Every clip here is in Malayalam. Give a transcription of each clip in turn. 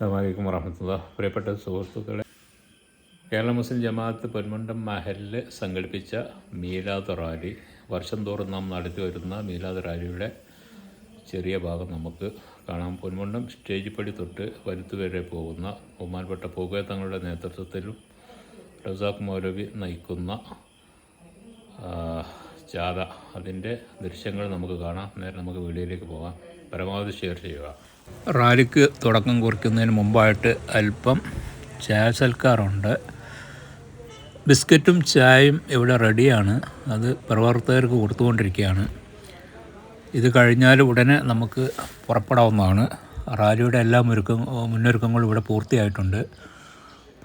അസ്സാമലൈക്കും വറഹമത്തുള്ള പ്രിയപ്പെട്ട സുഹൃത്തുക്കളെ കേരള മുസ്ലിം ജമാഅത്ത് പൊന്മുണ്ടം മഹലിൽ സംഘടിപ്പിച്ച മീലാദ് റാലി. വർഷം തോറും നാം നടത്തി വരുന്ന മീലാദ് റാലിയുടെ ചെറിയ ഭാഗം നമുക്ക് കാണാം. പൊന്മുണ്ടം സ്റ്റേജ് പടി തൊട്ട് വലുത്ത് വരെ പോകുന്ന ബഹുമാനപ്പെട്ട പോകെ തങ്ങളുടെ നേതൃത്വത്തിലും റസാഖ് മൗലവി നയിക്കുന്ന ജാഥ അതിന്റെ ദൃശ്യങ്ങൾ നമുക്ക് കാണാം. നേരെ നമുക്ക് വീഡിയോയിലേക്ക് പോകാം. പരമാവധി ഷെയർ ചെയ്യുക. റാലിക്ക് തുടക്കം കുറിക്കുന്നതിന് മുമ്പായിട്ട് അല്പം ചായ സൽക്കാറുണ്ട് ബിസ്ക്കറ്റും ചായയും ഇവിടെ റെഡിയാണ്. അത് പ്രവർത്തകർക്ക് കൊടുത്തുകൊണ്ടിരിക്കുകയാണ്. ഇത് കഴിഞ്ഞാൽ ഉടനെ നമുക്ക് പുറപ്പെടാവുന്നതാണ്. റാലിയുടെ എല്ലാ ഒരുക്കം മുന്നൊരുക്കങ്ങളും ഇവിടെ പൂർത്തിയായിട്ടുണ്ട്.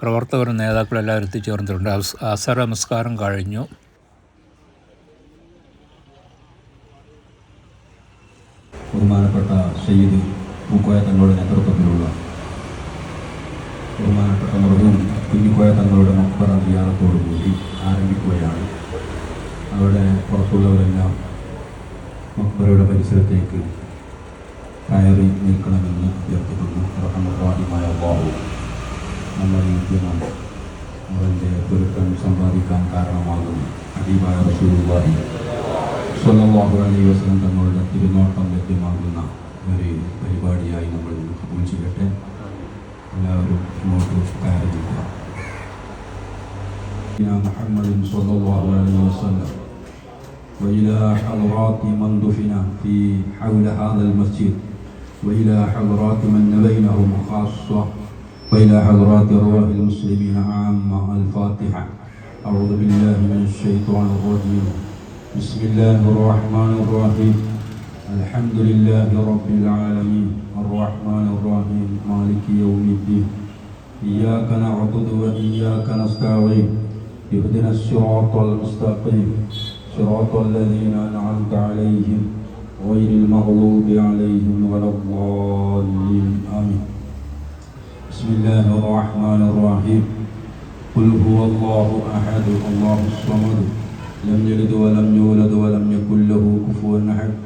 പ്രവർത്തകരും നേതാക്കളും എല്ലാവരും എത്തിച്ചേർന്നിട്ടുണ്ട് അസർ നമസ്കാരം കഴിഞ്ഞു. ബഹുമാനപ്പെട്ട സയ്യിദ് പൂക്കോയ തങ്ങളുടെ നേതൃത്വത്തിലുള്ള ബഹുമാനപ്പെട്ട മൃഗവും കുഞ്ഞിക്കോയ തങ്ങളുടെ മക്ബറ കൂടി ആരംഭിക്കുകയാണ്. അവിടെ പുറത്തുള്ളവരെല്ലാം മക്ബറയുടെ പരിസരത്തേക്ക് കയറി നിൽക്കണമെന്ന് അഭ്യർത്ഥിക്കുന്നു. റഹമുറാഹിമായ അള്ളാഹു നമ്മൾ ദിനം അവന്റെ പൊരുത്തം സമ്പാദിക്കാൻ കാരണമാകുന്നു. അദീബായ റസൂലുള്ളാഹി സ്വല്ലല്ലാഹു അലൈഹി വസല്ലം തങ്ങളുടെ തിരുനോട്ടം ലഭ്യമാകുന്ന ഒരു പരിപാടിയായി നമ്മൾ കബൂൽ ചെയ്യട്ടെ എല്ലാവരും ഇങ്ങോട്ട് കയറി നിൽക്കുക يا محمد صلى الله عليه وسلم وإلى حضرات من دفن في حول هذا المسجد وإلى حضرات من بينهم خاصة وإلى حضرات أرواح المسلمين عامة الفاتحة أعوذ بالله من الشيطان الرجيم بسم الله الرحمن الرحيم الحمد لله رب العالمين الرحمن الرحيم مالك يوم الدين. إياك نعبد وإياك نستعين. اهدنا الصراط المستقيم. صراط الذين أنعمت عليهم غير المغضوب عليهم ولا الضالين. آمين. بسم الله الرحمن الرحيم. قل هو الله أحد الله الصمد. لم يلد ولم يولد ولم يكن له كفوا أحد.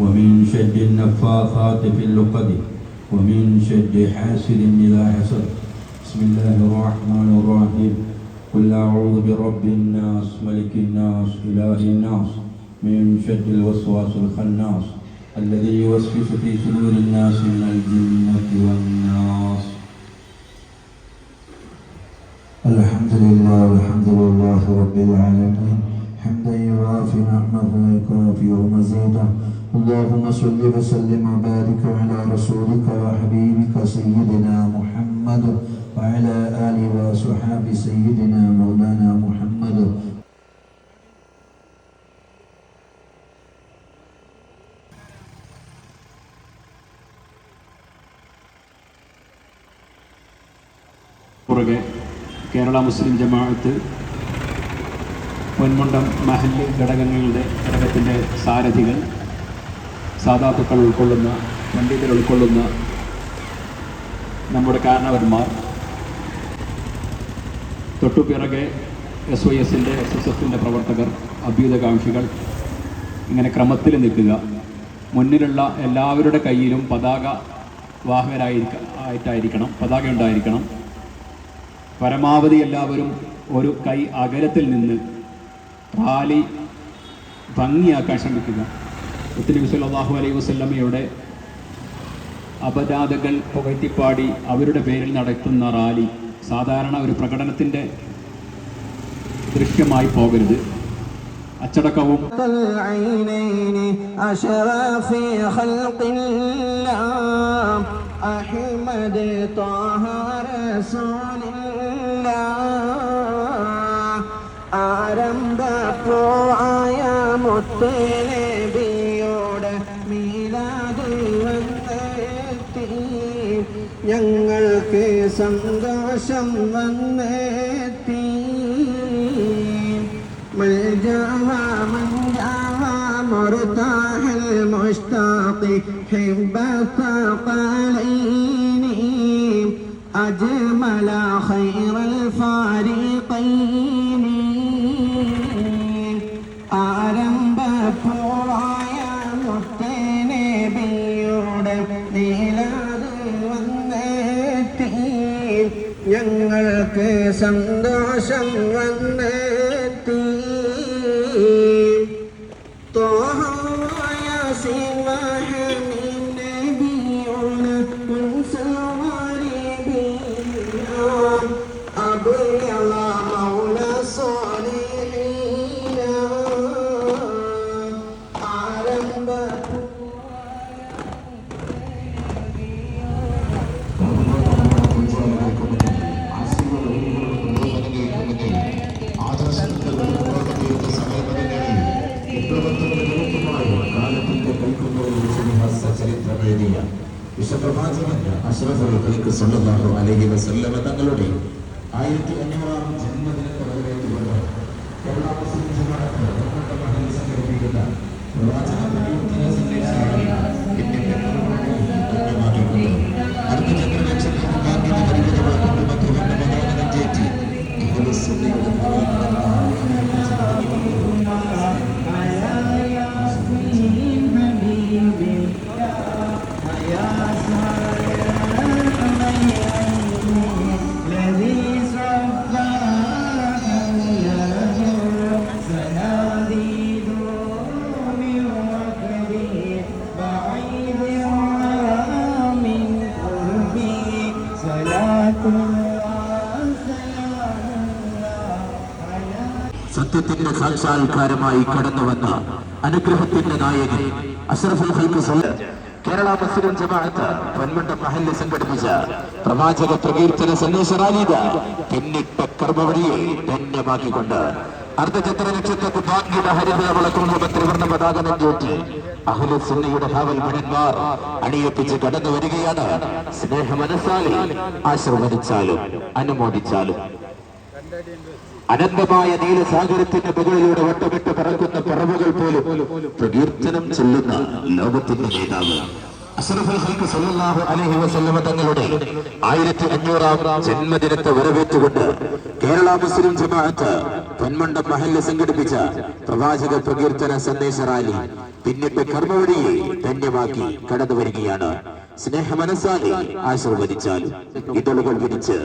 ومن شر النفاثات في اللقد ومن شر حاسد إذا حسد. بسم الله الرحمن الرحيم. قل أعوذ برب الناس ملك الناس إله الناس من شر الوسواس الخناس الذي يوسوس في صدور الناس من الجنة والناس. الحمد لله الحمد لله رب العالمين. حمدا يوافي نعمه ويكافئ مزيدا اللهم صل وسلم وبارك على رسولك وحبيبك سيدنا محمد وعلى اله وصحبه سيدنا مولانا محمد പുറകെ കേരള മുസ്ലിം ജമാഅത്ത് പൊന്മുണ്ടം മഹല്ല് ഘടകങ്ങളുടെ ഘടകത്തിൻ്റെ സാരഥികൾ സാധാത്തുക്കൾ ഉൾക്കൊള്ളുന്ന പണ്ഡിതർ ഉൾക്കൊള്ളുന്ന നമ്മുടെ കാരണവന്മാർ. തൊട്ടുപിറകെ എസ് വൈ എസിന്റെ എസ് എസ് എഫിന്റെ പ്രവർത്തകർ അഭ്യുതകാംക്ഷികൾ ഇങ്ങനെ ക്രമത്തിൽ നിൽക്കുക. മുന്നിലുള്ള എല്ലാവരുടെ കയ്യിലും പതാക വാഹകരായിരിക്ക ആയിട്ടായിരിക്കണം പതാക ഉണ്ടായിരിക്കണം. പരമാവധി എല്ലാവരും ഒരു കൈ അകലത്തിൽ നിന്ന് റാലി ഭംഗിയാക്കാൻ ശ്രമിക്കുക. മുത്തനബി സല്ലാഹു അലൈഹി വസ്ല്ലമ്മയുടെ അപരാധകൾ പുകഴ്ത്തിപ്പാടി അവരുടെ പേരിൽ നടത്തുന്ന റാലി സാധാരണ ഒരു പ്രകടനത്തിന്റെ ദൃശ്യമായി പോകരുത്. അച്ചടക്കവും ആരംഭ പോയ മുത്തേ ഞങ്ങൾക്ക് സന്തോഷം വന്നെത്തി ملجأها من جاها مرتاح المشتاق حب الثقلين أجمل خير الفريقين ഞങ്ങൾക്ക് സന്തോഷം വന്നെത്തി സല്ലല്ലാഹു അലൈഹി വസല്ലമ തങ്ങളുടെ ആയിരത്തി അഞ്ഞൂറാം ജന്മദിനത്തെ വരവേറ്റുകൊണ്ട് കേരള മുസ്ലിം ജമാഅത്ത് സംഘടിപ്പിക്കുന്ന പ്രവാചക സത്യത്തിന്റെ സാക്ഷാത്കാരമായി കടന്നു വന്ന അനുഗ്രഹത്തിന്റെ നായകൻ അഷ്റഫുൽ കേരള മുസ്ലിം ജമാഅത്ത് പൊന്മണ്ട മഹല്ല് സംഘടിപ്പിച്ച പ്രവാചക പ്രകീർത്തന സന്ദേശ റാലിക പിന്നിട്ട കർമ്മവഴിയെ ധന്യമാക്കിക്കൊണ്ട് അർദ്ധചന്ദ്ര നക്ഷത്രത്തിൽ ഭാഗ്യത ഹരിത വളക്കുന്ന ത്രിവർണ പതാക നെഞ്ചേറ്റി അഹ്ലു സുന്നയുടെ ഹാവൽ മണന്മാർ അണിയിപ്പിച്ച് കടന്നു വരികയാണ്. സ്നേഹ മനസ്സാലെ ആശീർവദിച്ചാലും അനുമോദിച്ചാലും. അനന്തമായ നീല സാഗരത്തിന്റെ മുകളിലൂടെ വട്ടമിട്ട് പറക്കുന്ന പറവുകൾ പോലും പ്രകീർത്തനം ചൊല്ലുന്ന ലോകത്തിന്റെ നേതാവ് അലൈഹി വസല്ലമ തങ്ങളുടെ ആയിരത്തി അഞ്ഞൂറാം ജന്മദിനത്തെ വരവേറ്റുകൊണ്ട് കേരള മുസ്ലിം ജമാഅത്ത് പൊന്മണ്ടം മഹല്ല് സംഘടിപ്പിച്ച പ്രവാചക പ്രകീർത്തന സന്ദേശ റാലി പിന്നിട്ട് കർമ്മവഴിയെ ധന്യമാക്കി കടന്നു വരികയാണ് സ്നേഹ മനസ്സാലെ ആശീർവദിച്ചാൽ ഇതളുകൾ വിരിച്ച്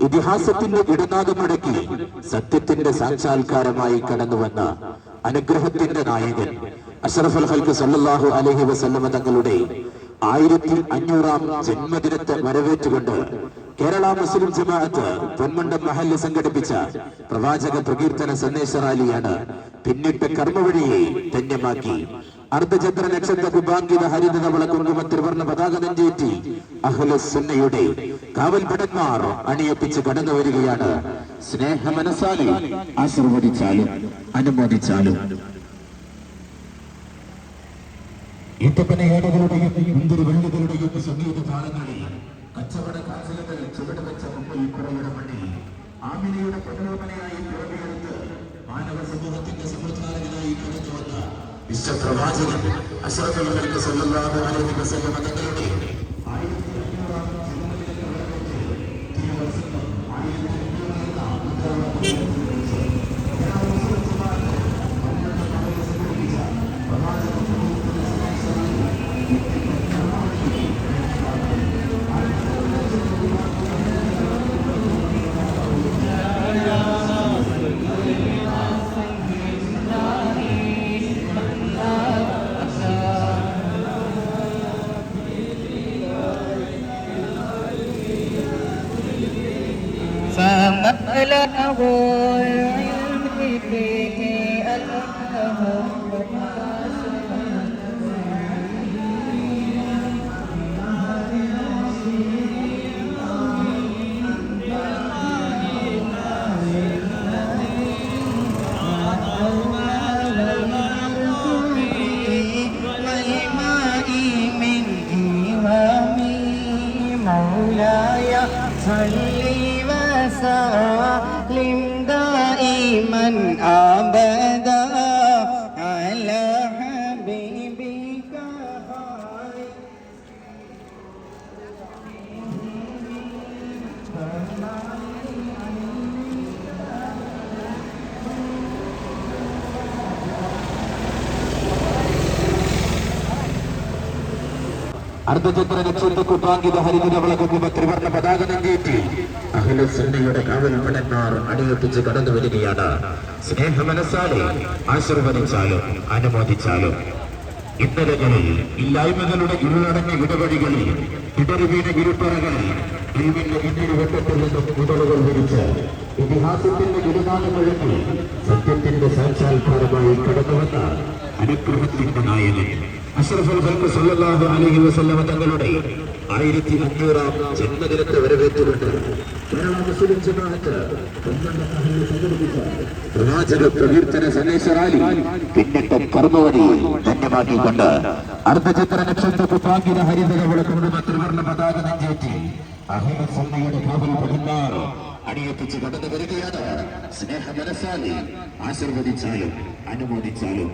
ഇതിഹാസത്തിന്റെ ഇടനാഗമടക്കി സത്യത്തിന്റെ സാക്ഷാത്കാരമായി കടന്നുവന്ന അനുഗ്രഹത്തിന്റെ നായകൻ അഷറഫ് ഹൽക്ക് സല്ലാഹു അലഹി വസല്ലമ തങ്ങളുടെ ആയിരത്തി അഞ്ഞൂറാം ജന്മദിനത്തെ വരവേറ്റുകൊണ്ട് കേരള മുസ്ലിം ജമാഅത്ത് പൊന്മണ്ടം മഹല്ല് സംഘടിപ്പിച്ച പ്രവാചക പ്രകീർത്തന സന്ദേശ റാലിയാണ് പിന്നിട്ട് കർമ്മവഴിയെ ധന്യമാക്കി. അർദ്ധചന്ദ്ര നക്ഷത്ര കുബാങ്കിത ഹരിത കുങ്കുമ ത്രിവർണ പതാക നെഞ്ചേറ്റി അഹ്ലുസുന്നയുടെ കാവൽ ഭടന്മാർ അണിയപ്പിച്ച് കടന്നു വരികയാണ്. സ്നേഹ മനസ്സാലെ ആശീർവദിച്ചാലും അനുമോദിച്ചാലും. ഈത്തപ്പനയേടുകളുടെയും മുന്തിരി വെള്ളികളുടെയും സംഗീത താളങ്ങളിൽ കച്ചവട കാഴ്ചകൾ ചുവട് വെച്ച മുമ്പിൽ കുറയുടെ മണ്ണിൽ ആമിനയുടെ പ്രകോപനയായി പിറവിയെടുത്ത് വിശ്വപ്രവാചകൻ അഷ്റഫുൽ ഖൽഖ് സല്ലല്ലാഹു അലൈഹി വസല്ലം തങ്ങളുടെ 爱你。അർദ്ധചന്ദ്ര നക്ഷത്ര കുപ്പാങ്കിത ഹരിത വിളകുമ്പ ത്രിവർണ പതാക നങ്കേറ്റി അഖില സുന്നിയുടെ കാവൽപ്പടന്മാർ അടിയൊട്ടിച്ച് കടന്നു വരികയാണ്. സ്നേഹ മനസ്സാലെ ആശീർവദിച്ചാലും അനുമോദിച്ചാലും. ഇന്നലകളിൽ ഇല്ലായ്മകളുടെ ഇരുളടഞ്ഞ ഇടവഴികളിൽ ഇടറുവീണ ഇരുപ്പറകളിൽ ഇരുവിന്റെ ഇന്നൊരു ഇതിഹാസത്തിന്റെ ഇടുനാളുകളിൽ സത്യത്തിന്റെ സാക്ഷാത്കാരമായി കടന്നുവന്ന അനുഗ്രഹത്തിന്റെ നായകൻ അഷ്റഫുൽ ഖൽഖ് സല്ലല്ലാഹു അലൈഹി വസല്ലമ തങ്ങളുടെ ആയിരത്തി അഞ്ഞൂറാം ജന്മദിനത്തെ വരവേറ്റുകൊണ്ട് കേരള മുസ്ലിം ജമാഅത്ത് പ്രവാചക പ്രകീർത്തന സന്ദേശ റാലി പിന്നിട്ട കർമ്മവരി ധന്യമാക്കിക്കൊണ്ട് അർദ്ധചിത്ര നക്ഷത്ര കുപ്പാങ്കിത ഹരിതക വിളക്കുകളുടെ ത്രിവർണ പതാക നെഞ്ചേറ്റി. അഹമ്മദ് സന്നയുടെ കാവൽ പകന്മാർ അണിയെത്തിച്ച് കടന്നു വരികയാണ്. സ്നേഹ മനസ്സാലി ആശീർവദിച്ചാലും അനുമോദിച്ചാലും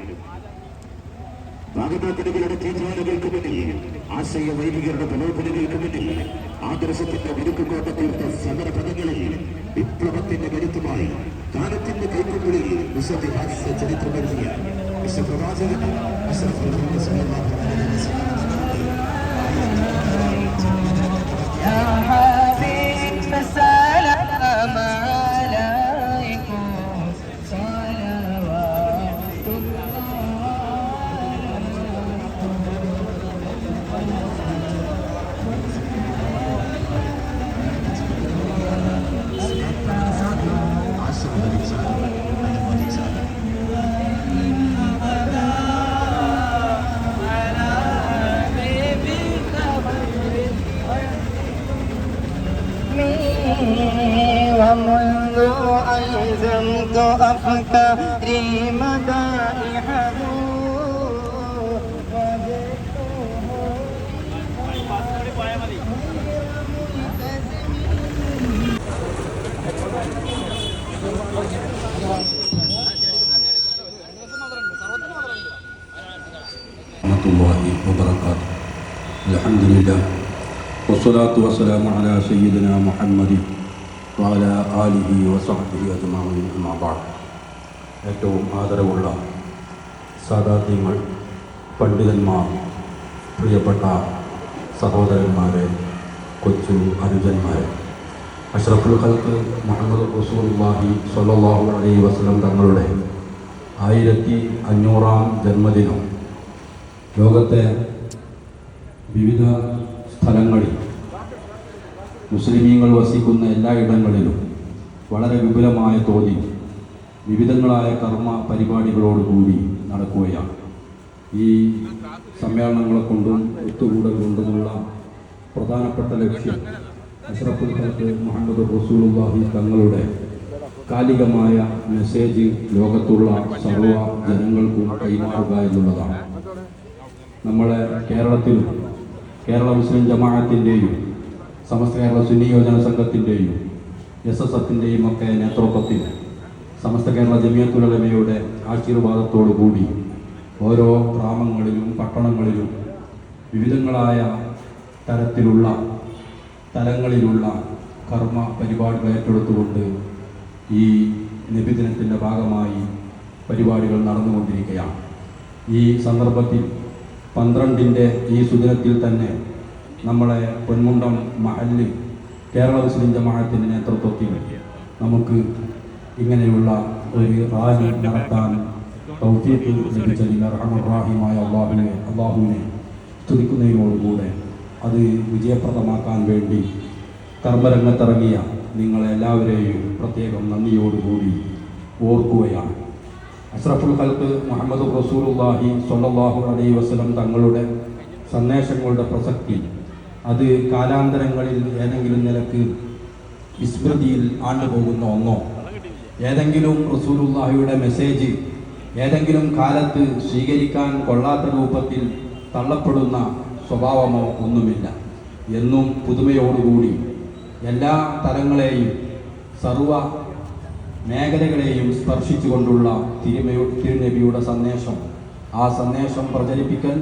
വാഗതാക്കടകളുടെ തീരുമാനങ്ങൾക്ക് മുന്നിൽ ആശയ വൈദികരുടെ പ്രലോഭനങ്ങൾക്ക് മുന്നിൽ ആദർശത്തിന്റെ വിരുക്കുകോട്ട തീർത്ത സമര പദങ്ങളിൽ വിപ്ലവത്തിന്റെ കരുത്തുമായി കാലത്തിന്റെ കൈക്കുള്ളിൽ വിശ്വവിഹാസ ചരിത്രമെഴുതിയ വിശ്വപ്രവാചകൻ അഷ്റഫുൽ الحمد لله والصلاة والسلام على سيدنا محمد وعلى آله وصحبه أجمعين أما بعد ഏറ്റവും ആദരവുള്ള സാദാത്യങ്ങൾ പണ്ഡിതന്മാർ പ്രിയപ്പെട്ട സഹോദരന്മാരെ കൊച്ചു അനുജന്മാരെ അഷ്റഫുൽ ഖൽക്ക് മുഹമ്മദ് റസൂലുള്ളാഹി സ്വല്ലല്ലാഹു അലൈഹി വസല്ലം തങ്ങളുടെ ആയിരത്തി അഞ്ഞൂറാം ജന്മദിനം ലോകത്തെ വിവിധ സ്ഥലങ്ങളിൽ മുസ്ലിമീങ്ങൾ വസിക്കുന്ന എല്ലായിടങ്ങളിലും വളരെ വിപുലമായ തോതിൽ വിവിധങ്ങളായ കർമ്മ പരിപാടികളോടുകൂടി നടക്കുകയാണ്. ഈ സമ്മേളനങ്ങളെ കൊണ്ടും ഒത്തുകൂടൽ കൊണ്ടുമുള്ള പ്രധാനപ്പെട്ട ലക്ഷ്യം അഷ്റഫുൽ ഖൽക്ക് മുഹമ്മദ് റസൂലുള്ളാഹി തങ്ങളുടെ കാലികമായ മെസ്സേജ് ലോകത്തുള്ള സർവ ജനങ്ങൾക്കും കൈമാറുക എന്നുള്ളതാണ്. നമ്മളെ കേരളത്തിലും കേരള മുസ്ലിം ജമാഅത്തിന്റെയും സമസ്ത കേരള സുന്നി യോജന സംഘത്തിന്റെയും എസ് എസ് എഫിന്റെയും ഒക്കെ നേതൃത്വത്തിൽ സമസ്ത കേരള ജമിയത്തുലമയുടെ ആശീർവാദത്തോടു കൂടി ഓരോ ഗ്രാമങ്ങളിലും പട്ടണങ്ങളിലും വിവിധങ്ങളായ തരത്തിലുള്ള തലങ്ങളിലുള്ള കർമ്മ പരിപാടികൾ ഏറ്റെടുത്തുകൊണ്ട് ഈ നബിദിനത്തിന്റെ ഭാഗമായി പരിപാടികൾ നടന്നുകൊണ്ടിരിക്കുകയാണ്. ഈ സന്ദർഭത്തിൽ പന്ത്രണ്ടിന്റെ ഈ സുദിനത്തിൽ തന്നെ നമ്മളെ പൊന്മുണ്ടം മഹല്ല് കേരള മുസ്ലിം ജമാഅത്തിന്റെ നേതൃത്വത്തിൽ നമുക്ക് ഇങ്ങനെയുള്ള ഒരു റാലി നടത്താൻ തൗഫീഖ് ലഭിച്ചതിൽ റഹമുറാഹിമായ അള്ളാഹുവിനെ അള്ളാഹുവിനെ സ്തുതിക്കുന്നതിനോടുകൂടെ അത് വിജയപ്രദമാക്കാൻ വേണ്ടി കർമ്മരംഗത്തിറങ്ങിയ നിങ്ങളെല്ലാവരെയും പ്രത്യേകം നന്ദിയോടുകൂടി ഓർക്കുകയാണ്. അഷ്റഫുൽ ഹൽക്ക് മുഹമ്മദ് റസൂലുള്ളാഹി സ്വല്ലല്ലാഹു അലൈഹി വസല്ലം തങ്ങളുടെ സന്ദേശങ്ങളുടെ പ്രസക്തി അത് കാലാന്തരങ്ങളിൽ ഏതെങ്കിലും നിലയ്ക്ക് വിസ്മൃതിയിൽ ആണ്ടുപോകുന്ന ഒന്നോ ഏതെങ്കിലും റസൂലുള്ളാഹിയുടെ മെസ്സേജ് ഏതെങ്കിലും കാലത്ത് സ്വീകരിക്കാൻ കൊള്ളാത്ത രൂപത്തിൽ തള്ളപ്പെടുന്ന സ്വഭാവമോ ഒന്നുമില്ല. എന്നും പുതുമയോടുകൂടി എല്ലാ തലങ്ങളെയും സർവ മേഖലകളെയും സ്പർശിച്ചുകൊണ്ടുള്ള തിരുമയു തിരുനബിയുടെ സന്ദേശം. ആ സന്ദേശം പ്രചരിപ്പിക്കൽ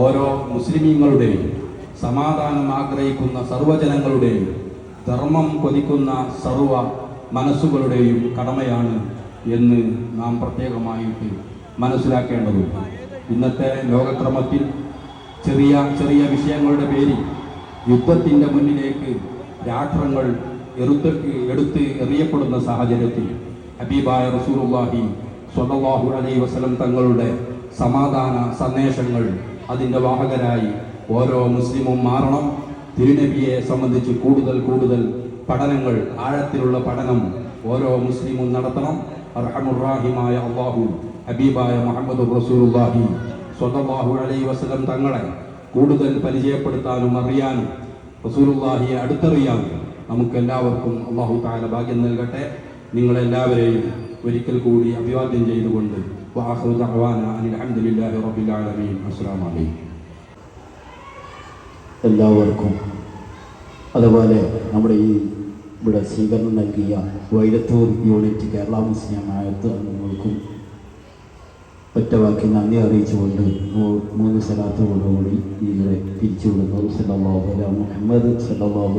ഓരോ മുസ്ലിമീങ്ങളുടെയും സമാധാനം ആഗ്രഹിക്കുന്ന സർവജനങ്ങളുടെയും ധർമ്മം കൊതിക്കുന്ന സർവ മനസ്സുകളുടെയും കടമയാണ് എന്ന് നാം പ്രത്യേകമായിട്ട് മനസ്സിലാക്കേണ്ടതുണ്ട്. ഇന്നത്തെ ലോകക്രമത്തിൽ ചെറിയ ചെറിയ വിഷയങ്ങളുടെ പേരിൽ യുദ്ധത്തിന്റെ മുന്നിലേക്ക് രാഷ്ട്രങ്ങൾ എറുത്ത് എടുത്ത് എറിയപ്പെടുന്ന സാഹചര്യത്തിൽ ഹബീബായ റസൂലുള്ളാഹി സ്വല്ലല്ലാഹു അലൈഹി വസല്ലം തങ്ങളുടെ സമാധാന സന്ദേശങ്ങൾ അതിന്റെ വാഹകരായി ഓരോ മുസ്ലിമും മാറണം. തിരുനബിയെ സംബന്ധിച്ച് കൂടുതൽ കൂടുതൽ പഠനങ്ങൾ ആഴത്തിലുള്ള പഠനം ഓരോ മുസ്ലിമും നടത്തണം. അർഹമുറാഹിമായ അള്ളാഹു ഹബീബായ മുഹമ്മദ് റസൂലുള്ളാഹി സ്വല്ലല്ലാഹു അലൈഹി വസല്ലം തങ്ങളെ കൂടുതൽ പരിചയപ്പെടുത്താനും അറിയാനും റസൂലുള്ളാഹിയെ അടുത്തറിയാനും നമുക്കെല്ലാവർക്കും അള്ളാഹു താല ഭാഗ്യം നൽകട്ടെ. നിങ്ങളെല്ലാവരെയും ഒരിക്കൽ കൂടി അഭിവാദ്യം ചെയ്തുകൊണ്ട് റബ്ബിൽ ആലമീൻ. അസ്സലാമു അലൈക്കും എല്ലാവർക്കും അതുപോലെ നമ്മുടെ ഈ ഇവിടെ സ്വീകരണം നൽകിയ വൈരത്തൂർ യൂണിറ്റ് കേരള മുസ്ലിം ആയത്ത് അംഗങ്ങൾക്കും ഒറ്റവാക്കി നന്ദി അറിയിച്ചുകൊണ്ട് മൂന്ന് സ്ഥലത്തോടുകൂടി ഇവിടെ പിരിച്ചുവിടുന്നു സല്ലാഹു അലൈഹി മുഹമ്മദ് സല്ലല്ലാഹു